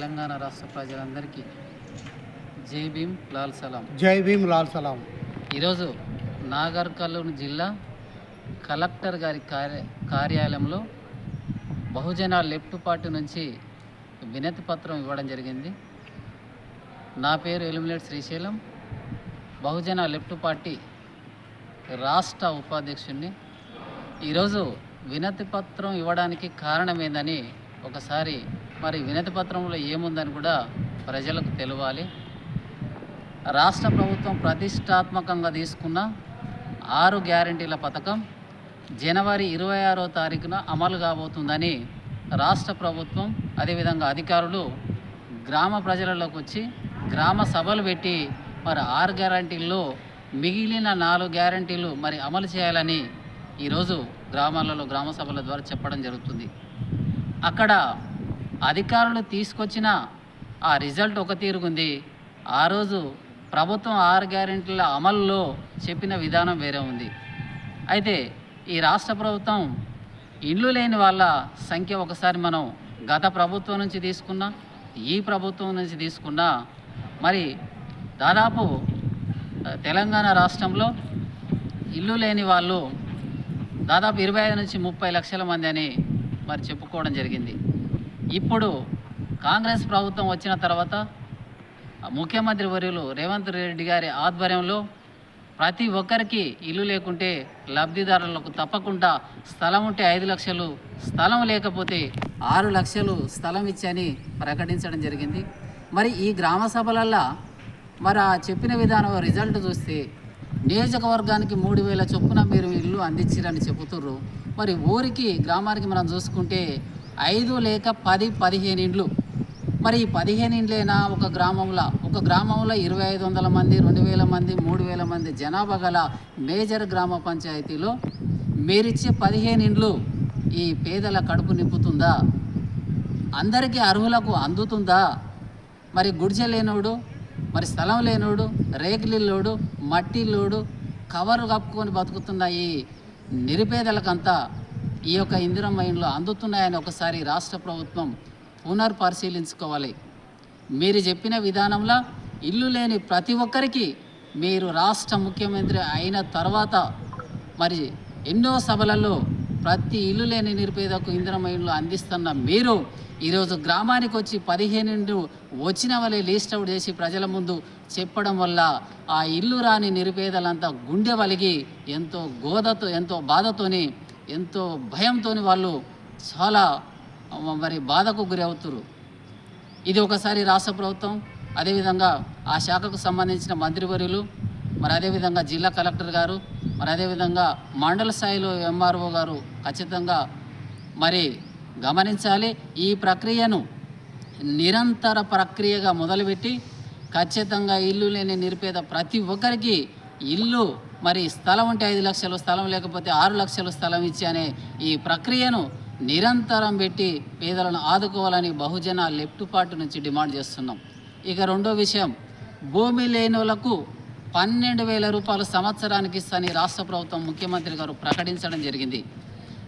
తెలంగాణ రాష్ట్ర ప్రజలందరికీ జై భీమ్ లాల్ సలాం. జై భీమ్ లాల్ సలాం. ఈరోజు నాగర్ కర్నూలు జిల్లా కలెక్టర్ గారి కార్య కార్యాలయంలో బహుజన లెఫ్ట్ పార్టీ నుంచి వినతి పత్రం ఇవ్వడం జరిగింది. నా పేరు eliminate Srisailam. Bahujan left party రాష్ట్ర ఉపాధ్యక్షుడిని ఈరోజు వినతి పత్రం ఇవ్వడానికి కారణం ఏందని ఒకసారి మరి వినతి పత్రంలో ఏముందని కూడా ప్రజలకు తెలవాలి. రాష్ట్ర ప్రభుత్వం ప్రతిష్టాత్మకంగా తీసుకున్న ఆరు గ్యారంటీల పథకం జనవరి ఇరవై ఆరో తారీఖున అమలు కాబోతుందని రాష్ట్ర ప్రభుత్వం అదేవిధంగా అధికారులు గ్రామ ప్రజలలోకి వచ్చి గ్రామ సభలు పెట్టి మరి ఆరు గ్యారంటీల్లో మిగిలిన నాలుగు గ్యారంటీలు మరి అమలు చేయాలని ఈరోజు గ్రామాలలో గ్రామ సభల ద్వారా చెప్పడం జరుగుతుంది. అక్కడ అధికారులు తీసుకొచ్చిన ఆ రిజల్ట్ ఒక తీరుగుంది. ఆ రోజు ప్రభుత్వం ఆరు గ్యారెంటీల అమలులో చెప్పిన విధానం వేరే ఉంది. అయితే ఈ రాష్ట్ర ప్రభుత్వం ఇండ్లు లేని వాళ్ళ సంఖ్య ఒకసారి మనం గత ప్రభుత్వం నుంచి తీసుకున్నా ఈ ప్రభుత్వం నుంచి తీసుకున్నా మరి దాదాపు తెలంగాణ రాష్ట్రంలో ఇల్లు లేని వాళ్ళు దాదాపు ఇరవై ఐదు నుంచి ముప్పై లక్షల మంది అని మరి చెప్పుకోవడం జరిగింది. ఇప్పుడు కాంగ్రెస్ ప్రభుత్వం వచ్చిన తర్వాత ముఖ్యమంత్రి వర్యులు రేవంత్ రెడ్డి గారి ఆధ్వర్యంలో ప్రతి ఒక్కరికి ఇల్లు లేకుంటే లబ్ధిదారులకు తప్పకుండా స్థలం ఉంటే ఐదు లక్షలు స్థలం లేకపోతే ఆరు లక్షలు స్థలం ఇచ్చని ప్రకటించడం జరిగింది. మరి ఈ గ్రామ సభలల్లో మరి ఆ చెప్పిన విధానం రిజల్ట్ చూస్తే నియోజకవర్గానికి మూడు వేల చొప్పున మీరు ఇల్లు అందించారని చెబుతుర్రు. మరి ఊరికి గ్రామానికి మనం చూసుకుంటే ఐదు లేక పది పదిహేను ఇండ్లు మరి ఈ పదిహేను ఇండ్లైనా ఒక గ్రామంలో ఒక గ్రామంలో ఇరవై ఐదు వందల మంది రెండు వేల మంది మూడు వేల మంది జనాభా గల మేజర్ గ్రామ పంచాయతీలో మీరిచ్చే పదిహేను ఇండ్లు ఈ పేదల కడుపు నింపుతుందా? అందరికీ అర్హులకు అందుతుందా? మరి గుడిచె లేనోడు మరి స్థలం లేనోడు రేకులిల్లోడు మట్టిల్లోడు కవర్ కప్పుకొని బతుకుతున్న ఈ నిరుపేదలకంతా ఈ యొక్క ఇందిరం ఇండ్లు అందుతున్నాయని ఒకసారి రాష్ట్ర ప్రభుత్వం పునర్పరిశీలించుకోవాలి. మీరు చెప్పిన విధానంలో ఇల్లు లేని ప్రతి ఒక్కరికి మీరు రాష్ట్ర ముఖ్యమంత్రి అయిన తర్వాత మరి ఎన్నో సభలలో ప్రతి ఇల్లు లేని నిరుపేదకు ఇందిరమ్మ అందిస్తున్న మీరు ఈరోజు గ్రామానికి వచ్చి పదిహేను వచ్చిన వాళ్ళే లీస్ట్ అవుట్ చేసి ప్రజల ముందు చెప్పడం వల్ల ఆ ఇల్లు రాని నిరుపేదలంతా గుండె వలిగి ఎంతో గోదతో ఎంతో బాధతోని ఎంతో భయంతోని వాళ్ళు చాలా మరి బాధకు గురి అవుతున్నారు ఇది ఒకసారి రాష్ట్ర ప్రభుత్వం అదేవిధంగా ఆ శాఖకు సంబంధించిన మంత్రివర్యులు మరి అదేవిధంగా జిల్లా కలెక్టర్ గారు మరి అదేవిధంగా మండల స్థాయిలో ఎంఆర్ఓ గారు ఖచ్చితంగా మరి గమనించాలి. ఈ ప్రక్రియను నిరంతర ప్రక్రియగా మొదలుపెట్టి ఖచ్చితంగా ఇల్లు లేని నిరుపేద ప్రతి ఒక్కరికి ఇల్లు మరి స్థలం ఉంటే ఐదు లక్షలు స్థలం లేకపోతే ఆరు లక్షలు స్థలం ఇచ్చి అనే ఈ ప్రక్రియను నిరంతరం పెట్టి పేదలను ఆదుకోవాలని బహుజన లెఫ్ట్ పార్టీ నుంచి డిమాండ్ చేస్తున్నాం. ఇక రెండో విషయం భూమి లేని వాళ్ళకు పన్నెండు వేల రూపాయలు సంవత్సరానికి ఇస్తాని రాష్ట్ర ప్రభుత్వం ముఖ్యమంత్రి గారు ప్రకటించడం జరిగింది.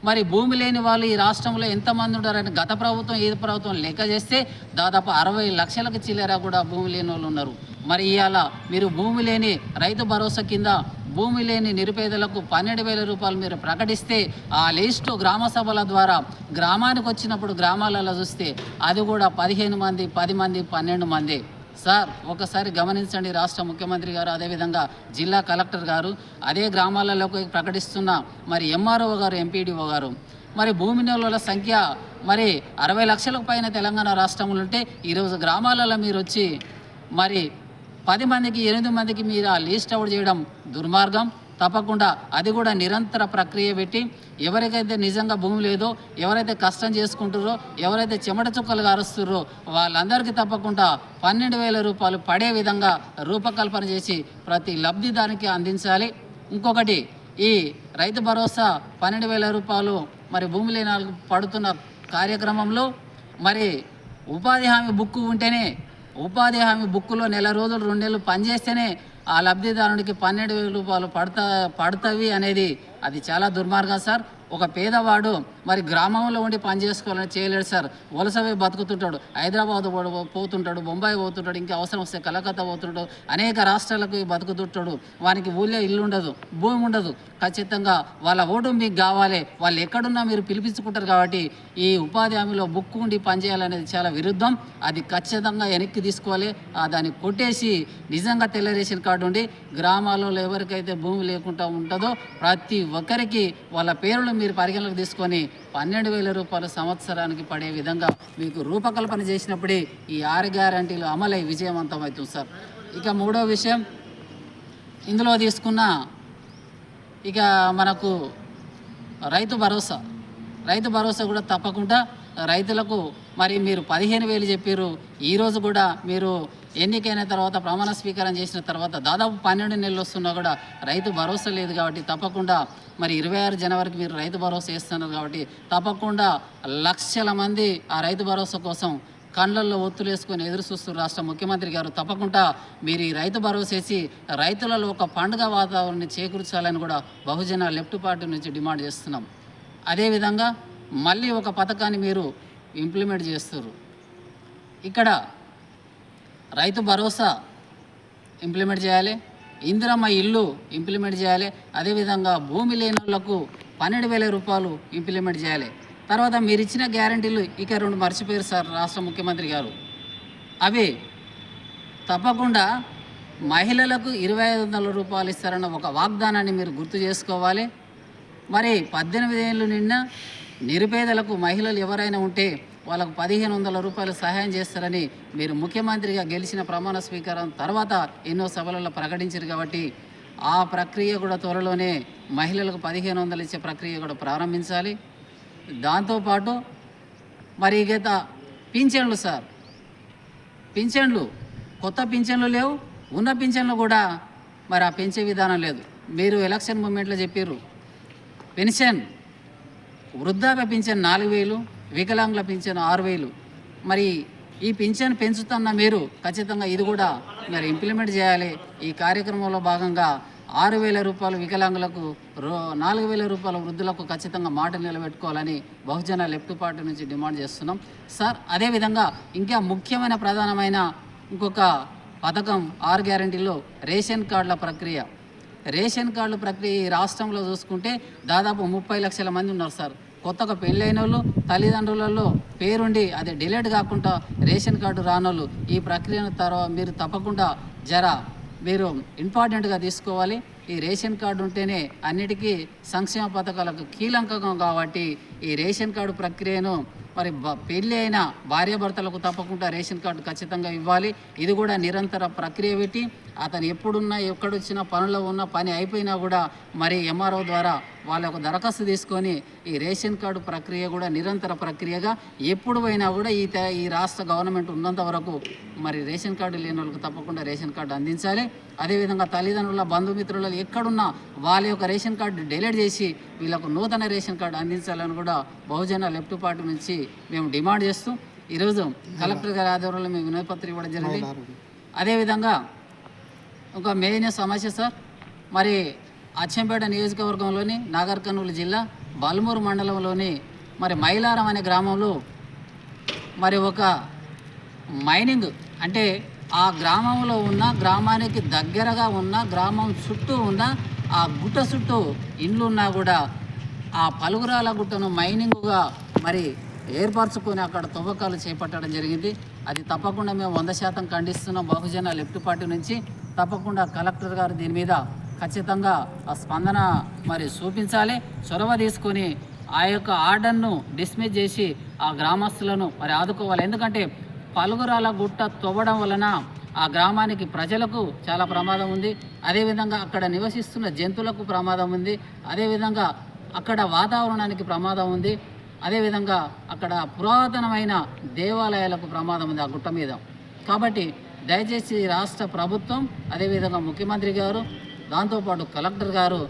మరి భూమి లేని వాళ్ళు ఈ రాష్ట్రంలో ఎంతమంది ఉన్నారని గత ప్రభుత్వం ఏ ప్రభుత్వం లెక్క చేస్తే దాదాపు అరవై లక్షలకు చిల్లర కూడా భూమి లేని వాళ్ళు ఉన్నారు. మరి ఇవాళ మీరు భూమి లేని రైతు భరోసా కింద భూమి లేని నిరుపేదలకు పన్నెండు వేల రూపాయలు మీరు ప్రకటిస్తే ఆ లిస్టు గ్రామ సభల ద్వారా గ్రామానికి వచ్చినప్పుడు గ్రామాలలో చూస్తే అది కూడా పదిహేను మంది పది మంది పన్నెండు మంది. సార్ ఒకసారి గమనించండి రాష్ట్ర ముఖ్యమంత్రి గారు అదేవిధంగా జిల్లా కలెక్టర్ గారు. అదే గ్రామాలలోకి ప్రకటిస్తున్న మరి ఎంఆర్ఓ గారు ఎంపీడీఓ గారు. మరి భూమి నిల్వల సంఖ్య మరి అరవై లక్షలకు పైన తెలంగాణ రాష్ట్రంలో ఉంటే ఈరోజు గ్రామాలలో మీరు వచ్చి మరి పది మందికి ఎనిమిది మందికి మీరు లీస్ట్ అవుట్ చేయడం దుర్మార్గం. తప్పకుండా అది కూడా నిరంతర ప్రక్రియ పెట్టి ఎవరికైతే నిజంగా భూమి లేదో ఎవరైతే కష్టం చేసుకుంటారో ఎవరైతే చెమట చుక్కలు అరుస్తుర్రో వాళ్ళందరికీ తప్పకుండా పన్నెండు వేల రూపాయలు పడే విధంగా రూపకల్పన చేసి ప్రతి లబ్ధిదారికి అందించాలి. ఇంకొకటి ఈ రైతు భరోసా పన్నెండు వేల రూపాయలు మరి భూమి లేని పడుతున్న కార్యక్రమంలో మరి ఉపాధి హామీ బుక్ ఉంటేనే ఉపాధి హామీ బుక్కులో నెల రోజులు రెండు నెలలు పనిచేస్తేనే ఆ లబ్ధిదారునికి పన్నెండు వేల రూపాయలు పడతా పడతవి అనేది అది చాలా దుర్మార్గం సార్. ఒక పేదవాడు మరి గ్రామంలో ఉండి పని చేసుకోవాలని చేయలేడు సార్. వలసవే బతుకుతుంటాడు. హైదరాబాద్ పోతుంటాడు బొంబాయి పోతుంటాడు ఇంకా అవసరం వస్తే కలకత్తా పోతుంటాడు అనేక రాష్ట్రాలకు బతుకుతుంటాడు. వానికి ఊళ్ళో ఇల్లు ఉండదు భూమి ఉండదు. ఖచ్చితంగా వాళ్ళ ఓటు మీకు కావాలి. వాళ్ళు ఎక్కడున్నా మీరు పిలిపించుకుంటారు కాబట్టి ఈ ఉపాధి హామీలో బుక్ ఉండి పనిచేయాలనేది చాలా విరుద్ధం. అది ఖచ్చితంగా వెనక్కి తీసుకోవాలి. ఆ దాన్ని కొట్టేసి నిజంగా తెల్ల రేషన్ కార్డు ఉండి గ్రామాలలో ఎవరికైతే భూమి లేకుండా ఉంటుందో ప్రతి ఒక్కరికి వాళ్ళ పేర్లు మీరు పరిగణలోకి తీసుకొని పన్నెండు వేల రూపాయలు సంవత్సరానికి పడే విధంగా మీకు రూపకల్పన చేసినప్పుడే ఈ ఆరు గ్యారంటీలు అమలై విజయవంతం అవుతుంది సార్. ఇక మూడో విషయం ఇందులో తీసుకున్న ఇక మనకు రైతు భరోసా. రైతు భరోసా కూడా తప్పకుండా రైతులకు మరి మీరు పదిహేను వేలు చెప్పారు. ఈరోజు కూడా మీరు ఎన్నికైన తర్వాత ప్రమాణ స్వీకారం చేసిన తర్వాత దాదాపు పన్నెండు నెలలు వస్తున్నా కూడా రైతు భరోసా లేదు కాబట్టి తప్పకుండా మరి ఇరవై ఆరు జనవరికి మీరు రైతు భరోసా ఇస్తున్నారు కాబట్టి తప్పకుండా లక్షల మంది ఆ రైతు భరోసా కోసం కళ్ళల్లో ఒత్తులు వేసుకొని ఎదురు చూస్తున్న రాష్ట్ర ముఖ్యమంత్రి గారు. తప్పకుండా మీరు ఈ రైతు భరోసా రైతులలో ఒక పండుగ వాతావరణాన్ని చేకూర్చాలని కూడా బహుజన లెఫ్ట్ పార్టీ నుంచి డిమాండ్ చేస్తున్నాం. అదేవిధంగా మళ్ళీ ఒక పథకాన్ని మీరు ఇంప్లిమెంట్ చేస్తున్నారు. ఇక్కడ రైతు భరోసా ఇంప్లిమెంట్ చేయాలి. ఇందిరమ్మ ఇల్లు ఇంప్లిమెంట్ చేయాలి. అదేవిధంగా భూమి లేని వాళ్ళకు పన్నెండు వేల రూపాయలు ఇంప్లిమెంట్ చేయాలి. తర్వాత మీరు ఇచ్చిన గ్యారంటీలు ఇక రెండు మర్చిపోయారు సార్ రాష్ట్ర ముఖ్యమంత్రి గారు. అవి తప్పకుండా మహిళలకు ఇరవై ఐదు వందల రూపాయలు ఇస్తారన్న ఒక వాగ్దానాన్ని మీరు గుర్తు చేసుకోవాలి. మరి పద్దెనిమిది ఏళ్ళు నిన్న నిరుపేదలకు మహిళలు ఎవరైనా ఉంటే వాళ్ళకు పదిహేను వందల రూపాయలు సహాయం చేస్తారని మీరు ముఖ్యమంత్రిగా గెలిచిన ప్రమాణ స్వీకారం తర్వాత ఎన్నో సభలలో ప్రకటించారు కాబట్టి ఆ ప్రక్రియ కూడా త్వరలోనే మహిళలకు పదిహేను వందలు ఇచ్చే ప్రక్రియ కూడా ప్రారంభించాలి. దాంతోపాటు మరి గత పింఛన్లు సార్ పింఛన్లు కొత్త పింఛన్లు లేవు ఉన్న పింఛన్లు కూడా మరి ఆ పెంచే విధానం లేదు. మీరు ఎలక్షన్ మూమెంట్లో చెప్పారు పెన్షన్ వృద్ధాప్య పింఛన్ నాలుగు వేలు వికలాంగుల పింఛను ఆరు వేలు. మరి ఈ పింఛన్ పెంచుతున్న మీరు ఖచ్చితంగా ఇది కూడా మరి ఇంప్లిమెంట్ చేయాలి. ఈ కార్యక్రమంలో భాగంగా ఆరు వేల రూపాయలు వికలాంగులకు రో నాలుగు వేల రూపాయల వృద్ధులకు ఖచ్చితంగా మాట నిలబెట్టుకోవాలని బహుజన లెఫ్ట్ పార్టీ నుంచి డిమాండ్ చేస్తున్నాం. సార్ అదేవిధంగా ఇంకా ముఖ్యమైన ప్రధానమైన ఇంకొక పథకం ఆరు గ్యారంటీలో రేషన్ కార్డుల ప్రక్రియ. రేషన్ కార్డుల ప్రక్రియ ఈ రాష్ట్రంలో చూసుకుంటే దాదాపు ముప్పై లక్షల మంది ఉన్నారు సార్. కొత్తగా పెళ్ళైన వాళ్ళు తల్లిదండ్రులలో పేరుండి అది డిలేట్ కాకుండా రేషన్ కార్డు రానోళ్ళు ఈ ప్రక్రియను తర్వాత మీరు తప్పకుండా జర మీరు ఇంపార్టెంట్గా తీసుకోవాలి. ఈ రేషన్ కార్డు ఉంటేనే అన్నిటికీ సంక్షేమ పథకాలకు కీలంకం కాబట్టి ఈ రేషన్ కార్డు ప్రక్రియను మరి పెళ్ళి అయిన భార్యాభర్తలకు తప్పకుండా రేషన్ కార్డు ఖచ్చితంగా ఇవ్వాలి. ఇది కూడా నిరంతర ప్రక్రియ పెట్టి అతను ఎప్పుడున్నా ఎక్కడొచ్చినా పనుల్లో ఉన్న పని అయిపోయినా కూడా మరి ఎంఆర్ఓ ద్వారా వాళ్ళ ఒక దరఖాస్తు తీసుకొని ఈ రేషన్ కార్డు ప్రక్రియ కూడా నిరంతర ప్రక్రియగా ఎప్పుడు పోయినా కూడా ఈ ఈ రాష్ట్ర గవర్నమెంట్ ఉన్నంత వరకు మరి రేషన్ కార్డు లేని వాళ్ళకు తప్పకుండా రేషన్ కార్డు అందించాలి. అదేవిధంగా తల్లిదండ్రుల బంధుమిత్రుల ఎక్కడున్నా వాళ్ళ యొక్క రేషన్ కార్డు డిలీట్ చేసి వీళ్ళకు నూతన రేషన్ కార్డు అందించాలని కూడా బహుజన లెఫ్ట్ పార్టీ నుంచి మేము డిమాండ్ చేస్తూ ఈరోజు కలెక్టర్ గారి ఆధ్వర్యంలో మేము వినతిపత్రం ఇవ్వడం జరిగింది. అదేవిధంగా ఒక మెయిన్ సమస్య సార్ మరి అచ్చంపేట నియోజకవర్గంలోని నాగర్ కర్నూలు జిల్లా బల్మూరు మండలంలోని మరి మైలారం అనే గ్రామంలో మరి ఒక మైనింగ్ అంటే ఆ గ్రామంలో ఉన్న గ్రామానికి దగ్గరగా ఉన్న గ్రామం చుట్టూ ఉన్న ఆ గుట్ట చుట్టూ ఇండ్లు ఉన్నా కూడా ఆ పలుగురాల గుట్టను మైనింగ్గా మరి ఏర్పరచుకొని అక్కడ తవ్వకాలు చేపట్టడం జరిగింది. అది తప్పకుండా మేము వంద శాతం ఖండిస్తున్నాం. బహుజన లెఫ్ట్ పార్టీ నుంచి తప్పకుండా కలెక్టర్ గారు దీని మీద ఖచ్చితంగా ఆ స్పందన మరి చూపించాలి. చొరవ తీసుకొని ఆ యొక్క ఆర్డర్ను డిస్మిస్ చేసి ఆ గ్రామస్తులను మరి ఆదుకోవాలి. ఎందుకంటే పలుగురాల గుట్ట తవ్వడం వలన ఆ గ్రామానికి ప్రజలకు చాలా ప్రమాదం ఉంది. అదేవిధంగా అక్కడ నివసిస్తున్న జంతువులకు ప్రమాదం ఉంది. అదేవిధంగా అక్కడ వాతావరణానికి ప్రమాదం ఉంది. అదేవిధంగా అక్కడ పురాతనమైన దేవాలయాలకు ప్రమాదం ఉంది ఆ గుట్ట మీద. కాబట్టి దయచేసి రాష్ట్ర ప్రభుత్వం అదేవిధంగా ముఖ్యమంత్రి గారు దాంతోపాటు కలెక్టర్ గారు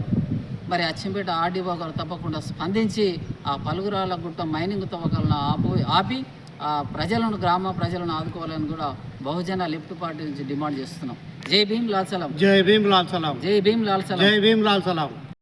మరి అచ్చంపేట ఆర్డీఓ గారు తప్పకుండా స్పందించి ఆ పలుగురాల గుట్ట మైనింగ్ తవ్వకాలను ఆపు ఆపి ప్రజలను గ్రామ ప్రజలను ఆదుకోవాలని కూడా బహుజన లెఫ్ట్ పార్టీ నుంచి డిమాండ్ చేస్తున్నాం. జై భీమ్ లాల్ సలాం. జై భీమ్ లాల్ సలాం. జై భీమ్ లాల్ సలాం. జై భీమ్ లాల్ సలాం.